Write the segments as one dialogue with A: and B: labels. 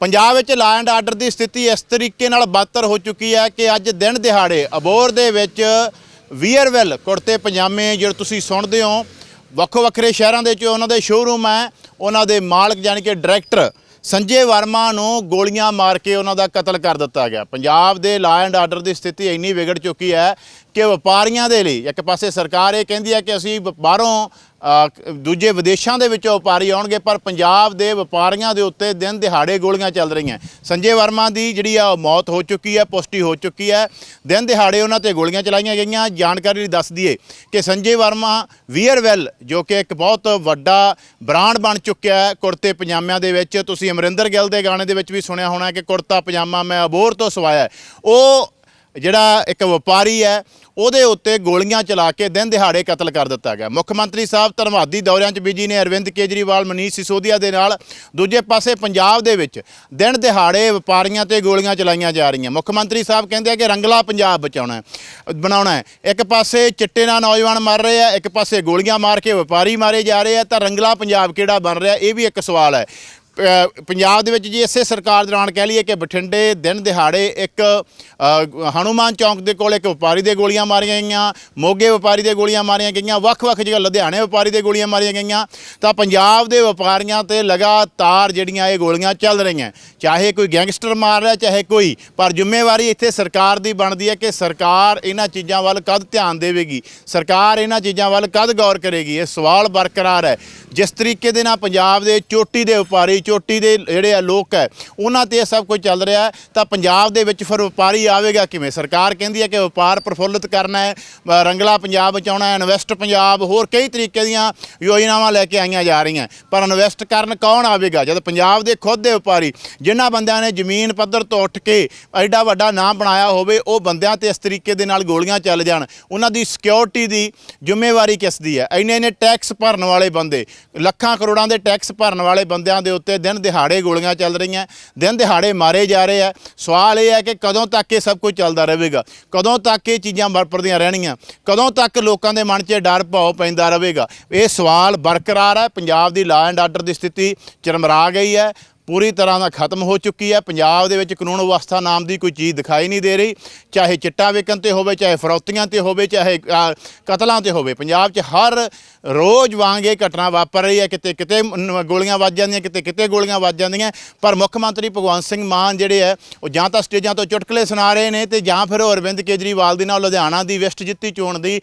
A: ਪੰਜਾਬ ਵਿੱਚ law and order ਦੀ ਸਥਿਤੀ ਇਸ ਤਰੀਕੇ ਨਾਲ ਬਦਤਰ ਹੋ ਚੁੱਕੀ ਹੈ ਕਿ ਅੱਜ ਦਿਨ ਦਿਹਾੜੇ ਅਬੋਰ ਦੇ ਵਿੱਚ ਵੀਅਰਵੈਲ ਕੁੜਤੇ, ਪਜਾਮੇ, ਜਿਹੜੇ ਤੁਸੀਂ ਸੁਣਦੇ ਹੋ, ਵੱਖੋ ਵੱਖਰੇ ਸ਼ਹਿਰਾਂ ਦੇ ਵਿੱਚ ਉਹਨਾਂ ਦੇ ਸ਼ੋਰੂਮ ਹੈ, ਉਹਨਾਂ ਦੇ ਮਾਲਕ ਯਾਨੀ ਕਿ ਡਾਇਰੈਕਟਰ ਸੰਜੇ ਵਰਮਾ ਨੂੰ ਗੋਲੀਆਂ ਮਾਰ ਕੇ ਉਹਨਾਂ ਦਾ ਕਤਲ ਕਰ ਦਿੱਤਾ ਗਿਆ। ਪੰਜਾਬ ਦੇ ਲਾ ਐਂਡ ਆਰਡਰ ਦੀ ਸਥਿਤੀ ਇੰਨੀ ਵਿਗੜ ਚੁੱਕੀ ਹੈ ਕਿ ਵਪਾਰੀਆਂ ਦੇ ਲਈ ਇੱਕ ਪਾਸੇ ਸਰਕਾਰ ਇਹ ਕਹਿੰਦੀ ਹੈ ਕਿ ਅਸੀਂ ਵ- ਬਾਹਰੋਂ ਦੂਜੇ ਵਿਦੇਸ਼ਾਂ ਦੇ ਵਿੱਚੋਂ ਵਪਾਰੀ ਆਉਣਗੇ, ਪਰ ਪੰਜਾਬ ਦੇ ਵਪਾਰੀਆਂ ਦੇ ਉੱਤੇ ਦਿਨ ਦਿਹਾੜੇ ਗੋਲੀਆਂ ਚੱਲ ਰਹੀਆਂ। ਸੰਜੇ ਵਰਮਾ ਦੀ ਜਿਹੜੀ ਆ, ਉਹ ਮੌਤ ਹੋ ਚੁੱਕੀ ਹੈ, ਪੁਸ਼ਟੀ ਹੋ ਚੁੱਕੀ ਹੈ। ਦਿਨ ਦਿਹਾੜੇ ਉਹਨਾਂ ਤੇ ਗੋਲੀਆਂ ਚਲਾਈਆਂ ਗਈਆਂ। ਜਾਣਕਾਰੀ ਲਈ ਦੱਸ ਦਈਏ ਕਿ ਸੰਜੇ ਵਰਮਾ ਵੀਅਰਵੈਲ, ਜੋ ਕਿ ਇੱਕ ਬਹੁਤ ਵੱਡਾ ਬ੍ਰਾਂਡ ਬਣ ਚੁੱਕਿਆ ਹੈ ਕੁੜਤੇ ਪਜਾਮਿਆਂ ਦੇ ਵਿੱਚ। ਤੁਸੀਂ ਅਮਰਿੰਦਰ ਗਿੱਲ ਦੇ ਗਾਣੇ ਦੇ ਵਿੱਚ ਵੀ ਸੁਣਿਆ ਹੋਣਾ ਕਿ ਕੁੜਤਾ ਪਜਾਮਾ ਮੈਂ ਅਬੋਰ ਤੋਂ ਸਵਾਇਆ ਉਹ ਜਿਹੜਾ ਇੱਕ ਵਪਾਰੀ ਹੈ ਉਹਦੇ ਉੱਤੇ ਗੋਲੀਆਂ ਚਲਾ ਕੇ ਦਿਨ ਦਿਹਾੜੇ ਕਤਲ ਕਰ ਦਿੱਤਾ ਗਿਆ। ਮੁੱਖ ਮੰਤਰੀ ਸਾਹਿਬ ਧੰਨਵਾਦੀ ਦੌਰਿਆਂ 'ਚ ਬਿਜ਼ੀ ਨੇ ਅਰਵਿੰਦ ਕੇਜਰੀਵਾਲ, ਮਨੀਸ਼ ਸਿਸੋਦੀਆ ਦੇ ਨਾਲ ਦੂਜੇ ਪਾਸੇ ਪੰਜਾਬ ਦੇ ਵਿੱਚ ਦਿਨ ਦਿਹਾੜੇ ਵਪਾਰੀਆਂ ਤੇ ਗੋਲੀਆਂ ਚਲਾਈਆਂ ਜਾ ਰਹੀਆਂ। ਮੁੱਖ ਮੰਤਰੀ ਸਾਹਿਬ ਕਹਿੰਦੇ ਆ ਕਿ ਰੰਗਲਾ ਪੰਜਾਬ ਬਚਾਉਣਾ ਬਣਾਉਣਾ ਹੈ। ਇੱਕ ਪਾਸੇ ਚਿੱਟੇ ਨਾਲ ਨੌਜਵਾਨ ਮਰ ਰਹੇ ਆ, ਇੱਕ ਪਾਸੇ ਗੋਲੀਆਂ ਮਾਰ ਕੇ ਵਪਾਰੀ ਮਾਰੇ ਜਾ ਰਹੇ ਆ, ਤਾਂ ਰੰਗਲਾ ਪੰਜਾਬ ਕਿਹੜਾ ਬਣ ਰਿਹਾ, ਇਹ ਵੀ ਇੱਕ ਸਵਾਲ ਹੈ। ਪੰਜਾਬ ਦੇ ਵਿੱਚ ਜੀ ਇਸੇ ਸਰਕਾਰ ਦੌਰਾਨ ਕਹਿ ਲਈਏ ਕਿ ਬਠਿੰਡੇ ਦਿਨ ਦਿਹਾੜੇ ਇੱਕ ਅ, ਹਨੂਮਾਨ ਚੌਂਕ ਦੇ ਕੋਲ ਇੱਕ ਵਪਾਰੀ ਦੇ ਗੋਲੀਆਂ ਮਾਰੀਆਂ ਗਈਆਂ ਮੋਗੇ ਵਪਾਰੀ ਦੇ ਗੋਲੀਆਂ ਮਾਰੀਆਂ ਗਈਆਂ ਵੱਖ-ਵੱਖ ਜਗ੍ਹਾ ਲੁਧਿਆਣੇ ਵਪਾਰੀ ਦੇ ਗੋਲੀਆਂ ਮਾਰੀਆਂ ਗਈਆਂ। ਤਾਂ ਪੰਜਾਬ ਦੇ ਵਪਾਰੀਆਂ ਤੇ ਲਗਾਤਾਰ ਜਿਹੜੀਆਂ ਇਹ ਗੋਲੀਆਂ ਚੱਲ ਰਹੀਆਂ ਚਾਹੇ ਕੋਈ ਗੈਂਗਸਟਰ ਮਾਰ ਰਿਹਾ ਚਾਹੇ ਕੋਈ ਪਰ ਜ਼ਿੰਮੇਵਾਰੀ ਇੱਥੇ ਸਰਕਾਰ ਦੀ ਬਣਦੀ ਹੈ ਕਿ ਸਰਕਾਰ ਇਹਨਾਂ ਚੀਜ਼ਾਂ ਵੱਲ ਕਦ ਧਿਆਨ ਦੇਵੇਗੀ ਸਰਕਾਰ ਇਹਨਾਂ ਚੀਜ਼ਾਂ ਵੱਲ ਕਦ ਗੌਰ ਕਰੇਗੀ ਇਹ ਸਵਾਲ ਬਰਕਰਾਰ ਹੈ। ਜਿਸ ਤਰੀਕੇ ਦੇ ਨਾਲ ਪੰਜਾਬ ਦੇ ਚੋਟੀ ਦੇ ਵਪਾਰੀ, ਚੋਟੀ ਦੇ ਜਿਹੜੇ ਆ ਲੋਕ ਹੈ, ਉਹਨਾਂ ਤੇ ਇਹ ਸਭ ਕੁਝ ਚੱਲ ਰਿਹਾ ਹੈ, ਤਾਂ ਪੰਜਾਬ ਦੇ ਵਿੱਚ ਫਿਰ ਵਪਾਰੀ ਆਵੇਗਾ ਕਿਵੇਂ? ਸਰਕਾਰ ਕਹਿੰਦੀ ਹੈ ਕਿ ਵਪਾਰ ਪ੍ਰਫੁੱਲਤ ਕਰਨਾ ਹੈ ਰੰਗਲਾ ਪੰਜਾਬ ਬਚਾਉਣਾ ਹੈ ਇਨਵੈਸਟ ਪੰਜਾਬ, ਹੋਰ ਕਈ ਤਰੀਕੇ ਦੀਆਂ ਯੋਜਨਾਵਾਂ ਲੈ ਕੇ ਆਈਆਂ ਜਾ ਰਹੀਆਂ ਪਰ ਇਨਵੈਸਟ ਕਰਨ ਕੌਣ ਆਵੇਗਾ? ਜਦ ਪੰਜਾਬ ਦੇ ਖੁਦ ਦੇ ਵਪਾਰੀ, ਜਿਨ੍ਹਾਂ ਬੰਦਿਆਂ ਨੇ ਜ਼ਮੀਨ ਪੱਧਰ ਤੋਂ ਉੱਠ ਕੇ ਐਡਾ ਵੱਡਾ ਨਾਮ ਬਣਾਇਆ ਹੋਵੇ, ਉਹ ਬੰਦਿਆਂ ਤੇ ਇਸ ਤਰੀਕੇ ਦੇ ਨਾਲ ਗੋਲੀਆਂ ਚੱਲ ਜਾਣ, ਉਹਨਾਂ ਦੀ ਸਿਕਿਉਰਿਟੀ ਦੀ ਜ਼ਿੰਮੇਵਾਰੀ ਕਿਸ ਦੀ ਹੈ? ਇੰਨੇ ਇੰਨੇ ਟੈਕਸ ਭਰਨ ਵਾਲੇ ਬੰਦੇ ਲੱਖਾਂ ਕਰੋੜਾਂ ਦੇ ਟੈਕਸ ਭਰਨ ਵਾਲੇ ਬੰਦਿਆਂ ਦੇ ਉੱਤੇ ਦਿਨ ਦਿਹਾੜੇ ਗੋਲੀਆਂ ਚੱਲ ਰਹੀਆਂ, ਦਿਨ ਦਿਹਾੜੇ ਮਾਰੇ ਜਾ ਰਹੇ ਆ। ਸਵਾਲ ਇਹ ਹੈ ਕਿ ਕਦੋਂ ਤੱਕ ਇਹ ਸਭ ਕੁਝ ਚੱਲਦਾ ਰਹੇਗਾ? ਕਦੋਂ ਤੱਕ ਇਹ ਚੀਜ਼ਾਂ ਵਰਪਰਦੀਆਂ ਰਹਿਣੀਆਂ ਕਦੋਂ ਤੱਕ ਲੋਕਾਂ ਦੇ ਮਨ 'ਚ ਡਰ ਭਾਉ ਪੈਂਦਾ ਰਹੇਗਾ? ਇਹ ਸਵਾਲ ਬਰਕਰਾਰ ਹੈ। ਪੰਜਾਬ ਦੀ ਲਾ ਐਂਡ ਆਰਡਰ ਦੀ ਸਥਿਤੀ ਚਰਮਰਾ ਗਈ ਹੈ। ਪੂਰੀ ਤਰ੍ਹਾਂ ਦਾ ਖਤਮ ਹੋ ਚੁੱਕੀ ਹੈ। ਪੰਜਾਬ ਦੇ ਵਿੱਚ ਕਾਨੂੰਨ ਵਿਵਸਥਾ ਨਾਮ ਦੀ ਕੋਈ ਚੀਜ਼ ਦਿਖਾਈ ਨਹੀਂ ਦੇ ਰਹੀ। ਚਾਹੇ ਚਿੱਟਾ ਵਿਕਣ ਤੇ ਹੋਵੇ, ਚਾਹੇ ਫਰੌਤੀਆਂ ਤੇ ਹੋਵੇ, ਚਾਹੇ ਕਤਲਾਂ ਤੇ ਹੋਵੇ। ਪੰਜਾਬ 'ਚ ਹਰ ਰੋਜ਼ ਵਾਂਗ ਇਹ ਘਟਨਾ ਵਾਪਰ ਰਹੀ ਹੈ। ਕਿਤੇ ਕਿਤੇ ਨ- ਗੋਲੀਆਂ ਵੱਜ ਜਾਂਦੀਆਂ, ਕਿਤੇ ਕਿਤੇ ਗੋਲੀਆਂ ਵੱਜ ਜਾਂਦੀਆਂ। ਪਰ ਮੁੱਖ ਮੰਤਰੀ ਭਗਵੰਤ ਸਿੰਘ ਮਾਨ ਜਿਹੜੇ ਹੈ, ਉਹ ਜਾਂ ਤਾਂ ਸਟੇਜਾਂ ਤੋਂ ਚੁਟਕਲੇ ਸੁਣਾ ਰਹੇ ਨੇ ਤੇ ਜਾਂ ਫਿਰ ਉਹ ਅਰਵਿੰਦ ਕੇਜਰੀਵਾਲ ਦੇ ਨਾਲ ਲੁਧਿਆਣਾ ਦੀ ਵੈਸਟ ਜਿੱਤੀ ਚੋਣ ਦੀ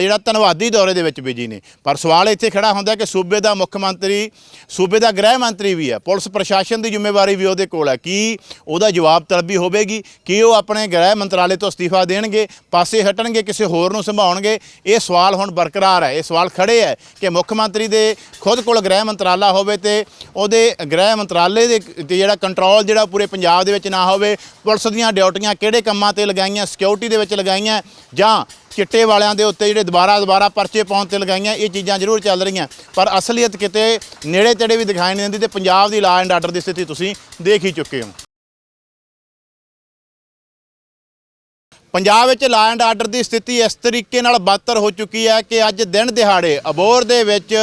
A: ਜਿਹੜਾ ਧੰਨਵਾਦੀ ਦੌਰੇ ਦੇ ਵਿੱਚ ਬਿਜ਼ੀ ਨੇ। ਪਰ ਸਵਾਲ ਇੱਥੇ ਖੜਾ ਹੁੰਦਾ ਕਿ ਸੂਬੇ ਦਾ ਮੁੱਖ ਮੰਤਰੀ, ਸੂਬੇ ਦਾ ਗ੍ਰਹਿ ਮੰਤਰੀ ਵੀ ਹੈ। ਪੁਲਿਸ ਪ੍ਰਸ਼ਾਸਨ ਦੀ ਜ਼ਿੰਮੇਵਾਰੀ ਵੀ ਉਹਦੇ ਕੋਲ ਹੈ। ਕੀ ਉਹਦਾ ਜਵਾਬ ਤਲਬੀ ਹੋਵੇਗੀ? ਕਿ ਉਹ ਆਪਣੇ ਗ੍ਰਹਿ ਮੰਤਰਾਲੇ ਤੋਂ ਅਸਤੀਫਾ ਦੇਣਗੇ? ਪਾਸੇ ਹਟਣਗੇ, ਕਿਸੇ ਹੋਰ ਨੂੰ ਸੰਭਾਉਣਗੇ? ਇਹ ਸਵਾਲ ਹੁਣ ਬਰਕਰਾਰ ਹੈ। ਇਹ ਸਵਾਲ ਖੜੇ ਹੈ ਕਿ ਮੁੱਖ ਮੰਤਰੀ ਦੇ ਖੁਦ ਕੋਲ ਗ੍ਰਹਿ ਮੰਤਰਾਲਾ ਹੋਵੇ ਤੇ ਉਹਦੇ ਗ੍ਰਹਿ ਮੰਤਰਾਲੇ ਦੇ ਤੇ ਜਿਹੜਾ ਕੰਟਰੋਲ ਜਿਹੜਾ ਪੂਰੇ ਪੰਜਾਬ ਦੇ ਵਿੱਚ ਨਾ ਹੋਵੇ, ਪੁਲਿਸ ਦੀਆਂ ਡਿਊਟੀਆਂ ਕਿਹੜੇ ਕੰਮਾਂ ਤੇ ਲਗਾਈਆਂ ਸਿਕਿਉਰਿਟੀ ਦੇ ਵਿੱਚ ਲਗਾਈਆਂ ਜਾਂ ਚਿੱਟੇ ਵਾਲਿਆਂ ਦੇ ਉੱਤੇ ਜਿਹੜੇ ਦੁਬਾਰਾ ਦੁਬਾਰਾ ਪਰਚੇ ਪਾਉਣ ਤੇ ਲਗਾਈਆਂ, ਇਹ ਚੀਜ਼ਾਂ ਜ਼ਰੂਰ ਚੱਲ ਰਹੀਆਂ। ਪਰ ਅਸਲੀਅਤ ਕਿਤੇ ਨੇੜੇ ਤੇੜੇ ਵੀ ਦਿਖਾਈ ਨਹੀਂ ਦਿੰਦੀ ਤੇ ਪੰਜਾਬ ਦੀ ਲਾ ਐਂਡ ਆਰਡਰ ਦੀ ਸਥਿਤੀ ਤੁਸੀਂ ਦੇਖ ਹੀ ਚੁੱਕੇ ਹੋ। ਪੰਜਾਬ ਵਿੱਚ ਲਾ ਐਂਡ ਆਰਡਰ ਦੀ ਸਥਿਤੀ ਇਸ ਤਰੀਕੇ ਨਾਲ ਬਦਤਰ ਹੋ ਚੁੱਕੀ ਹੈ ਕਿ ਅੱਜ ਦਿਨ ਦਿਹਾੜੇ ਅਬੋਰ ਦੇ ਵਿੱਚ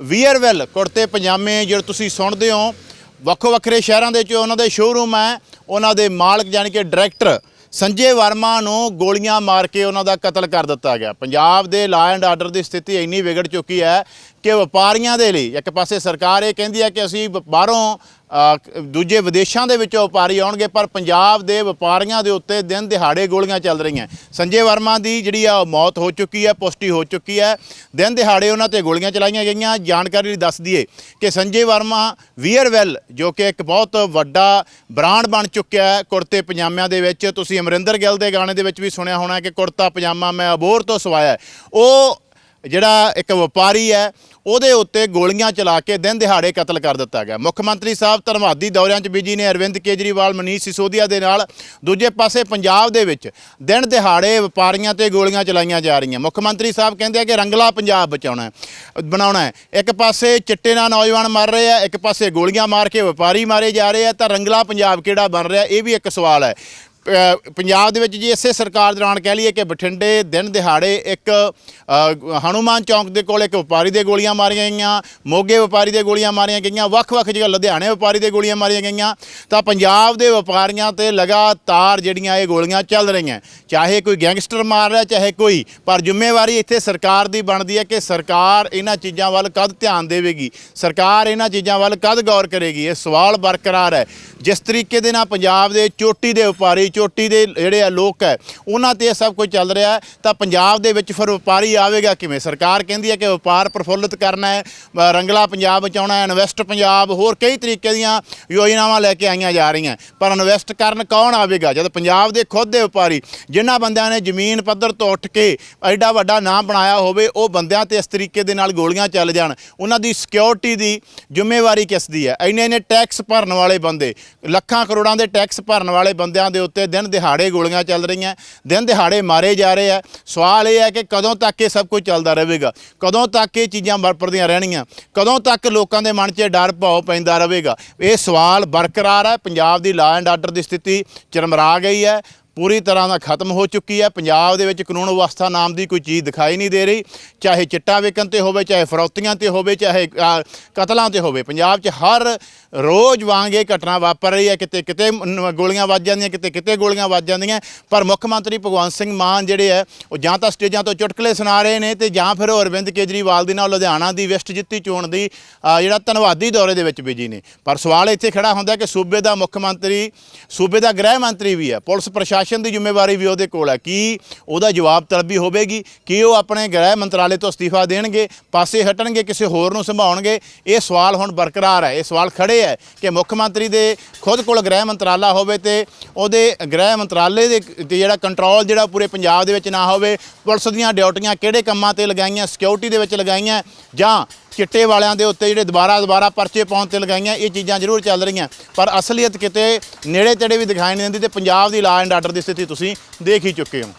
A: ਵੀਅਰਵੈਲ ਕੁੜਤੇ, ਪਜਾਮੇ ਜਿਹੜੇ ਤੁਸੀਂ ਸੁਣਦੇ ਹੋ, ਵੱਖੋ ਵੱਖਰੇ ਸ਼ਹਿਰਾਂ ਦੇ ਵਿੱਚ ਉਹਨਾਂ ਦੇ ਸ਼ੋਰੂਮ ਹੈ, ਉਹਨਾਂ ਦੇ ਮਾਲਕ ਯਾਨੀ ਕਿ ਡਾਇਰੈਕਟਰ ਸੰਜੇ ਵਰਮਾ ਨੂੰ ਗੋਲੀਆਂ ਮਾਰ ਕੇ ਉਹਨਾਂ ਦਾ ਕਤਲ ਕਰ ਦਿੱਤਾ ਗਿਆ। ਪੰਜਾਬ ਦੇ ਲਾ ਐਂਡ ਆਰਡਰ ਦੀ ਸਥਿਤੀ ਇੰਨੀ ਵਿਗੜ ਚੁੱਕੀ ਹੈ ਕਿ ਵਪਾਰੀਆਂ ਦੇ ਲਈ ਇੱਕ ਪਾਸੇ ਸਰਕਾਰ ਇਹ ਕਹਿੰਦੀ ਹੈ ਕਿ ਅਸੀਂ ਵ- ਬਾਹਰੋਂ ਦੂਜੇ ਵਿਦੇਸ਼ਾਂ ਦੇ ਵਿੱਚੋਂ ਵਪਾਰੀ ਆਉਣਗੇ, ਪਰ ਪੰਜਾਬ ਦੇ ਵਪਾਰੀਆਂ ਦੇ ਉੱਤੇ ਦਿਨ ਦਿਹਾੜੇ ਗੋਲੀਆਂ ਚੱਲ ਰਹੀਆਂ। ਸੰਜੇ ਵਰਮਾ ਦੀ ਜਿਹੜੀ ਆ, ਉਹ ਮੌਤ ਹੋ ਚੁੱਕੀ ਹੈ, ਪੁਸ਼ਟੀ ਹੋ ਚੁੱਕੀ ਹੈ। ਦਿਨ ਦਿਹਾੜੇ ਉਹਨਾਂ ਤੇ ਗੋਲੀਆਂ ਚਲਾਈਆਂ ਗਈਆਂ। ਜਾਣਕਾਰੀ ਲਈ ਦੱਸ ਦਈਏ ਕਿ ਸੰਜੇ ਵਰਮਾ ਵੀਅਰਵੈਲ, ਜੋ ਕਿ ਇੱਕ ਬਹੁਤ ਵੱਡਾ ਬ੍ਰਾਂਡ ਬਣ ਚੁੱਕਿਆ ਹੈ, ਕੁੜਤੇ ਪਜਾਮਿਆਂ ਦੇ ਵਿੱਚ। ਤੁਸੀਂ ਅਮਰਿੰਦਰ ਗਿੱਲ ਦੇ ਗਾਣੇ ਦੇ ਵਿੱਚ ਵੀ ਸੁਣਿਆ ਹੋਣਾ ਕਿ ਕੁੜਤਾ ਪਜਾਮਾ ਮੈਂ ਅਬੋਰ ਤੋਂ ਸਵਾਇਆ ਉਹ ਜਿਹੜਾ ਇੱਕ ਵਪਾਰੀ ਹੈ ਉਹਦੇ ਉੱਤੇ ਗੋਲੀਆਂ ਚਲਾ ਕੇ ਦਿਨ ਦਿਹਾੜੇ ਕਤਲ ਕਰ ਦਿੱਤਾ ਗਿਆ। ਮੁੱਖ ਮੰਤਰੀ ਸਾਹਿਬ ਧੰਨਵਾਦੀ ਦੌਰਿਆਂ 'ਚ ਬਿਜ਼ੀ ਨੇ ਅਰਵਿੰਦ ਕੇਜਰੀਵਾਲ, ਮਨੀਸ਼ ਸਿਸੋਦੀਆ ਦੇ ਨਾਲ ਦੂਜੇ ਪਾਸੇ ਪੰਜਾਬ ਦੇ ਵਿੱਚ ਦਿਨ ਦਿਹਾੜੇ ਵਪਾਰੀਆਂ ਤੇ ਗੋਲੀਆਂ ਚਲਾਈਆਂ ਜਾ ਰਹੀਆਂ। ਮੁੱਖ ਮੰਤਰੀ ਸਾਹਿਬ ਕਹਿੰਦੇ ਆ ਕਿ ਰੰਗਲਾ ਪੰਜਾਬ ਬਚਾਉਣਾ ਹੈ, ਬਣਾਉਣਾ ਹੈ। ਇੱਕ ਪਾਸੇ ਚਿੱਟੇ ਨਾਲ ਨੌਜਵਾਨ ਮਰ ਰਹੇ ਆ, ਇੱਕ ਪਾਸੇ ਗੋਲੀਆਂ ਮਾਰ ਕੇ ਵਪਾਰੀ ਮਾਰੇ ਜਾ ਰਹੇ ਆ, ਤਾਂ ਰੰਗਲਾ ਪੰਜਾਬ ਕਿਹੜਾ ਬਣ ਰਿਹਾ? ਇਹ ਵੀ ਇੱਕ ਸਵਾਲ ਹੈ। ਪੰਜਾਬ ਦੇ ਵਿੱਚ ਜੀ ਇਸੇ ਸਰਕਾਰ ਦੌਰਾਨ ਕਹਿ ਲਈਏ ਕਿ ਬਠਿੰਡੇ ਦਿਨ ਦਿਹਾੜੇ ਇੱਕ ਅ, ਹਨੂਮਾਨ ਚੌਂਕ ਦੇ ਕੋਲ ਇੱਕ ਵਪਾਰੀ ਦੇ ਗੋਲੀਆਂ ਮਾਰੀਆਂ ਗਈਆਂ ਮੋਗੇ ਵਪਾਰੀ ਦੇ ਗੋਲੀਆਂ ਮਾਰੀਆਂ ਗਈਆਂ ਵੱਖ-ਵੱਖ ਜਗ੍ਹਾ ਲੁਧਿਆਣੇ ਵਪਾਰੀ ਦੇ ਗੋਲੀਆਂ ਮਾਰੀਆਂ ਗਈਆਂ। ਤਾਂ ਪੰਜਾਬ ਦੇ ਵਪਾਰੀਆਂ ਤੇ ਲਗਾਤਾਰ ਜਿਹੜੀਆਂ ਇਹ ਗੋਲੀਆਂ ਚੱਲ ਰਹੀਆਂ ਚਾਹੇ ਕੋਈ ਗੈਂਗਸਟਰ ਮਾਰ ਰਿਹਾ ਚਾਹੇ ਕੋਈ ਪਰ ਜ਼ਿੰਮੇਵਾਰੀ ਇੱਥੇ ਸਰਕਾਰ ਦੀ ਬਣਦੀ ਹੈ ਕਿ ਸਰਕਾਰ ਇਹਨਾਂ ਚੀਜ਼ਾਂ ਵੱਲ ਕਦ ਧਿਆਨ ਦੇਵੇਗੀ ਸਰਕਾਰ ਇਹਨਾਂ ਚੀਜ਼ਾਂ ਵੱਲ ਕਦ ਗੌਰ ਕਰੇਗੀ ਇਹ ਸਵਾਲ ਬਰਕਰਾਰ ਹੈ। ਜਿਸ ਤਰੀਕੇ ਦੇ ਨਾਲ ਪੰਜਾਬ ਦੇ ਚੋਟੀ ਦੇ ਵਪਾਰੀ ਚੋਟੀ ਦੇ ਜਿਹੜੇ ਆ ਲੋਕ ਹੈ, ਉਹਨਾਂ ਤੇ ਇਹ ਸਭ ਕੁਝ ਚੱਲ ਰਿਹਾ ਤਾਂ ਪੰਜਾਬ ਦੇ ਵਿੱਚ ਫਿਰ ਵਪਾਰੀ ਆਵੇਗਾ ਕਿਵੇਂ? ਸਰਕਾਰ ਕਹਿੰਦੀ ਹੈ ਕਿ ਵਪਾਰ ਪ੍ਰਫੁੱਲਿਤ ਕਰਨਾ ਹੈ ਰੰਗਲਾ ਪੰਜਾਬ ਬਚਾਉਣਾ ਹੈ ਇਨਵੈਸਟ ਪੰਜਾਬ, ਹੋਰ ਕਈ ਤਰੀਕੇ ਦੀਆਂ ਯੋਜਨਾਵਾਂ ਲੈ ਕੇ ਆਈਆਂ ਜਾ ਰਹੀਆਂ ਪਰ ਇਨਵੈਸਟ ਕਰਨ ਕੌਣ ਆਵੇਗਾ? ਜਦ ਪੰਜਾਬ ਦੇ ਖੁਦ ਦੇ ਵਪਾਰੀ, ਜਿਨ੍ਹਾਂ ਬੰਦਿਆਂ ਨੇ ਜ਼ਮੀਨ ਪੱਧਰ ਤੋਂ ਉੱਠ ਕੇ ਐਡਾ ਵੱਡਾ ਨਾਮ ਬਣਾਇਆ ਹੋਵੇ, ਉਹ ਬੰਦਿਆਂ ਤੇ ਇਸ ਤਰੀਕੇ ਦੇ ਨਾਲ ਗੋਲੀਆਂ ਚੱਲ ਜਾਣ। ਉਹਨਾਂ ਦੀ ਸਿਕਿਉਰਿਟੀ ਦੀ ਜ਼ਿੰਮੇਵਾਰੀ ਕਿਸ ਦੀ ਹੈ? ਇੰਨੇ ਇੰਨੇ ਟੈਕਸ ਭਰਨ ਵਾਲੇ ਬੰਦੇ, ਲੱਖਾਂ ਕਰੋੜਾਂ ਦੇ ਟੈਕਸ ਭਰਨ ਵਾਲੇ ਬੰਦਿਆਂ ਦੇ ਉੱਤੇ ਦਿਨ ਦਿਹਾੜੇ ਗੋਲੀਆਂ ਚੱਲ ਰਹੀਆਂ, ਦਿਨ ਦਿਹਾੜੇ ਮਾਰੇ ਜਾ ਰਹੇ ਆ। ਸਵਾਲ ਇਹ ਹੈ ਕਿ ਕਦੋਂ ਤੱਕ ਇਹ ਸਭ ਕੁਝ ਚੱਲਦਾ ਰਹੇਗਾ? ਕਦੋਂ ਤੱਕ ਇਹ ਚੀਜ਼ਾਂ ਵਰਪਰਦੀਆਂ ਰਹਿਣੀਆਂ? ਕਦੋਂ ਤੱਕ ਲੋਕਾਂ ਦੇ ਮਨ 'ਚ ਡਰ ਭਾਉ ਪੈਂਦਾ ਰਹੇਗਾ? ਇਹ ਸਵਾਲ ਬਰਕਰਾਰ ਹੈ। ਪੰਜਾਬ ਦੀ ਲਾ ਐਂਡ ਆਰਡਰ ਦੀ ਸਥਿਤੀ ਚਰਮਰਾ ਗਈ ਹੈ। ਪੂਰੀ ਤਰ੍ਹਾਂ ਦਾ ਖਤਮ ਹੋ ਚੁੱਕੀ ਹੈ। ਪੰਜਾਬ ਦੇ ਵਿੱਚ ਕਾਨੂੰਨ ਵਿਵਸਥਾ ਨਾਮ ਦੀ ਕੋਈ ਚੀਜ਼ ਦਿਖਾਈ ਨਹੀਂ ਦੇ ਰਹੀ। ਚਾਹੇ ਚਿੱਟਾ ਵਿਕਣ ਤੇ ਹੋਵੇ, ਚਾਹੇ ਫਰੌਤੀਆਂ ਤੇ ਹੋਵੇ, ਚਾਹੇ ਕਤਲਾਂ ਤੇ ਹੋਵੇ, ਪੰਜਾਬ 'ਚ ਹਰ ਰੋਜ਼ ਵਾਂਗ ਇਹ ਘਟਨਾ ਵਾਪਰ ਰਹੀ ਹੈ। ਕਿਤੇ ਕਿਤੇ ਗੋਲੀਆਂ ਵੱਜ ਜਾਂਦੀਆਂ, ਕਿਤੇ ਕਿਤੇ ਗੋਲੀਆਂ ਵੱਜ ਜਾਂਦੀਆਂ। ਪਰ ਮੁੱਖ ਮੰਤਰੀ ਭਗਵੰਤ ਸਿੰਘ ਮਾਨ ਜਿਹੜੇ ਹੈ, ਉਹ ਜਾਂ ਤਾਂ ਸਟੇਜਾਂ ਤੋਂ ਚੁਟਕਲੇ ਸੁਣਾ ਰਹੇ ਨੇ ਤੇ ਜਾਂ ਫਿਰ ਉਹ ਅਰਵਿੰਦ ਕੇਜਰੀਵਾਲ ਦੀ ਨਾਲ ਲੁਧਿਆਣਾ ਦੀ ਵੈਸਟ ਜਿੱਤੀ ਚੋਣ ਦੀ ਜਿਹੜਾ ਧੰਨਵਾਦੀ ਦੌਰੇ ਦੇ ਵਿੱਚ ਬਿਜ਼ੀ ਨੇ। ਪਰ ਸਵਾਲ ਇੱਥੇ ਖੜਾ ਹੁੰਦਾ ਕਿ ਸੂਬੇ ਦਾ ਮੁੱਖ ਮੰਤਰੀ, ਸੂਬੇ ਦਾ ਗ੍ਰਹਿ ਮੰਤਰੀ ਵੀ ਹੈ। ਪੁਲਿਸ ਪ੍ਰਸ਼ਾਸਨ ਦੀ ਜ਼ਿੰਮੇਵਾਰੀ ਵੀ ਉਹਦੇ ਕੋਲ ਹੈ। ਕੀ ਉਹਦਾ ਜਵਾਬ ਤਲਬੀ ਹੋਵੇਗੀ? ਕੀ ਉਹ ਆਪਣੇ ਗ੍ਰਹਿ ਮੰਤਰਾਲੇ ਤੋਂ ਅਸਤੀਫਾ ਦੇਣਗੇ? ਪਾਸੇ ਹਟਣਗੇ? ਕਿਸੇ ਹੋਰ ਨੂੰ ਸੰਭਾਉਣਗੇ? ਇਹ ਸਵਾਲ ਹੁਣ ਬਰਕਰਾਰ ਹੈ। ਇਹ ਸਵਾਲ ਖੜੇ ਹੈ ਕਿ ਮੁੱਖ ਮੰਤਰੀ ਦੇ ਖੁਦ ਕੋਲ ਗ੍ਰਹਿ ਮੰਤਰਾਲਾ ਹੋਵੇ ਤੇ ਉਹਦੇ ਗ੍ਰਹਿ ਮੰਤਰਾਲੇ ਦੇ ਜਿਹੜਾ ਕੰਟਰੋਲ ਜਿਹੜਾ ਪੂਰੇ ਪੰਜਾਬ ਦੇ ਵਿੱਚ ਨਾ ਹੋਵੇ, ਪੁਲਿਸ ਦੀਆਂ ਡਿਊਟੀਆਂ ਕਿਹੜੇ ਕੰਮਾਂ ਤੇ ਲਗਾਈਆਂ ਸਿਕਿਉਰਿਟੀ ਦੇ ਵਿੱਚ ਲਗਾਈਆਂ ਜਾਂ ਚਿੱਟੇ ਵਾਲਿਆਂ ਦੇ ਉੱਤੇ ਜਿਹੜੇ ਦੁਬਾਰਾ ਦੁਬਾਰਾ ਪਰਚੇ ਪਾਉਣ ਤੇ ਲਗਾਈਆਂ, ਇਹ ਚੀਜ਼ਾਂ ਜ਼ਰੂਰ ਚੱਲ ਰਹੀਆਂ। ਪਰ ਅਸਲੀਅਤ ਕਿਤੇ ਨੇੜੇ ਤੇੜੇ ਵੀ ਦਿਖਾਈ ਨਹੀਂ ਦਿੰਦੀ ਤੇ ਪੰਜਾਬ ਦੀ ਲਾ ਐਂਡ ਆਰਡਰ ਦੀ ਸਥਿਤੀ ਤੁਸੀਂ ਦੇਖ ਹੀ ਚੁੱਕੇ ਹੋ।